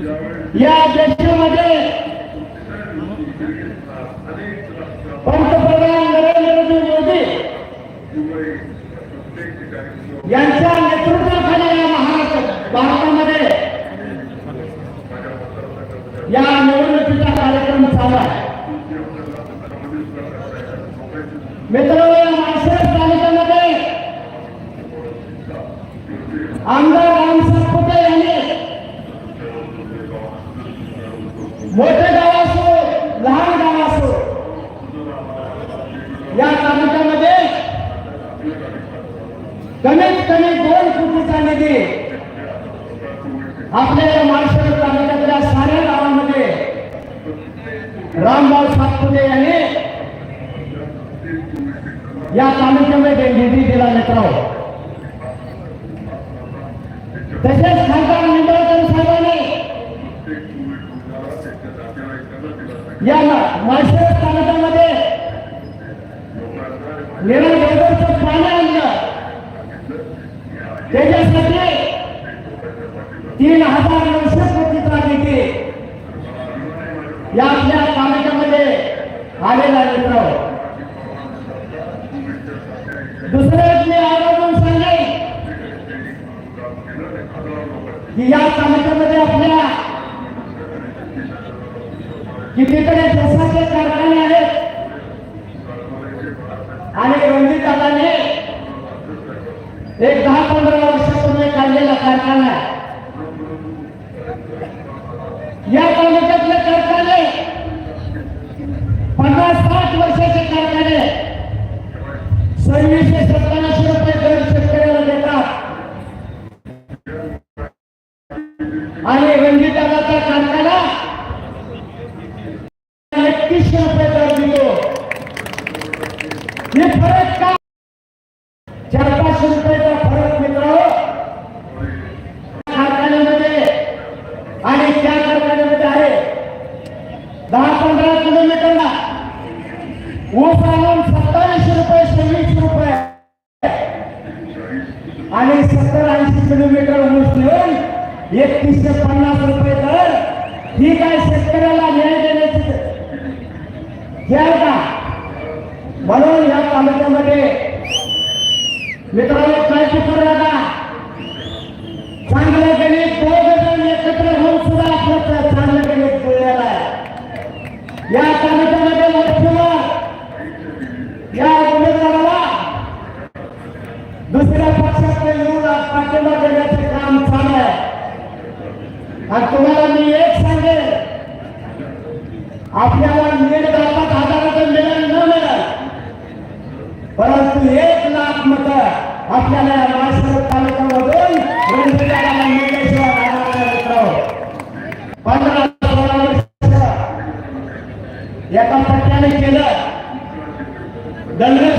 या देशामध्ये पंतप्रधान नरेंद्र मोदी यांच्या नेतृत्वाखाली या महाराष्ट्र भारतामध्ये या निवडणुकीचा कार्यक्रम चालू आहे. मित्रांनो या माळशिरस तालुक्यामध्ये आमदार राम सातपुते यांनी मोठे गाव असो लहान गाव असो या तालुक्यामध्ये कमीत कमी दोन कोटीचा निधी आपल्या माणसं तालुक्यातल्या साऱ्या गावांमध्ये. रामभाऊ सातपुते यांनी या तालुक्यामध्ये निधी दिला मित्र तसेच खासदार या माळशिरस तालुक्यामध्ये निरागरचं पाणी आणलं. त्याच्यासाठी तीन हजार नऊशे कोटीचा निधी या आपल्या तालुक्यामध्ये आलेला मित्र. दुसरं मी आवर्जून सांगेन की या तालुक्यामध्ये आपल्या कितीतरी देशाचे कारखाने आहेत. आणि रणजित दादाने एक दहा पंधरा वर्षापूर्वी काढलेला कारखाना या तालुक्यातले कारखाने पन्नास साठ वर्षाचे कारखाने सव्वीसशे सत्तावीसशे रुपये दर शेतकऱ्याला देतात. आणि रणजित दादाचा कारखाना हे फरक का चार पाचशे रुपयाचा फरक मित्र कारखान्यामध्ये आणि त्या कारखान्यामध्ये आहे दहा पंधरा किलोमीटरला ऊस आणून सत्तावीसशे रुपये सव्वीस रुपये आणि सत्तर ऐंशी किलोमीटर ऊस घेऊन एकतीसशे पन्नास रुपये दर ही काय शेतकऱ्याला न्याय देण्याची द्याल का म्हणून तालुक्यामध्ये. मित्रांनो काय शिकवलं नका चांगल्या गणित दोघ जण एकत्र होऊन सुद्धा आपलं चांगलं गणित जुळलेलं आहे. या तालुक्यामध्ये मोठीवर या उमेदवाराला दुसऱ्या पक्षातले येऊन पाठिंबा देण्याचे काम चालू आहे. आणि तुम्हाला मी एक सांगेल आपल्याला आपल्याला या तालुक्यामधून रणजिताला मिळल्याशिवाय राहणार मित्र. पंधरा सोळा वर्ष. एका पट्ट्याने केलं. दलवे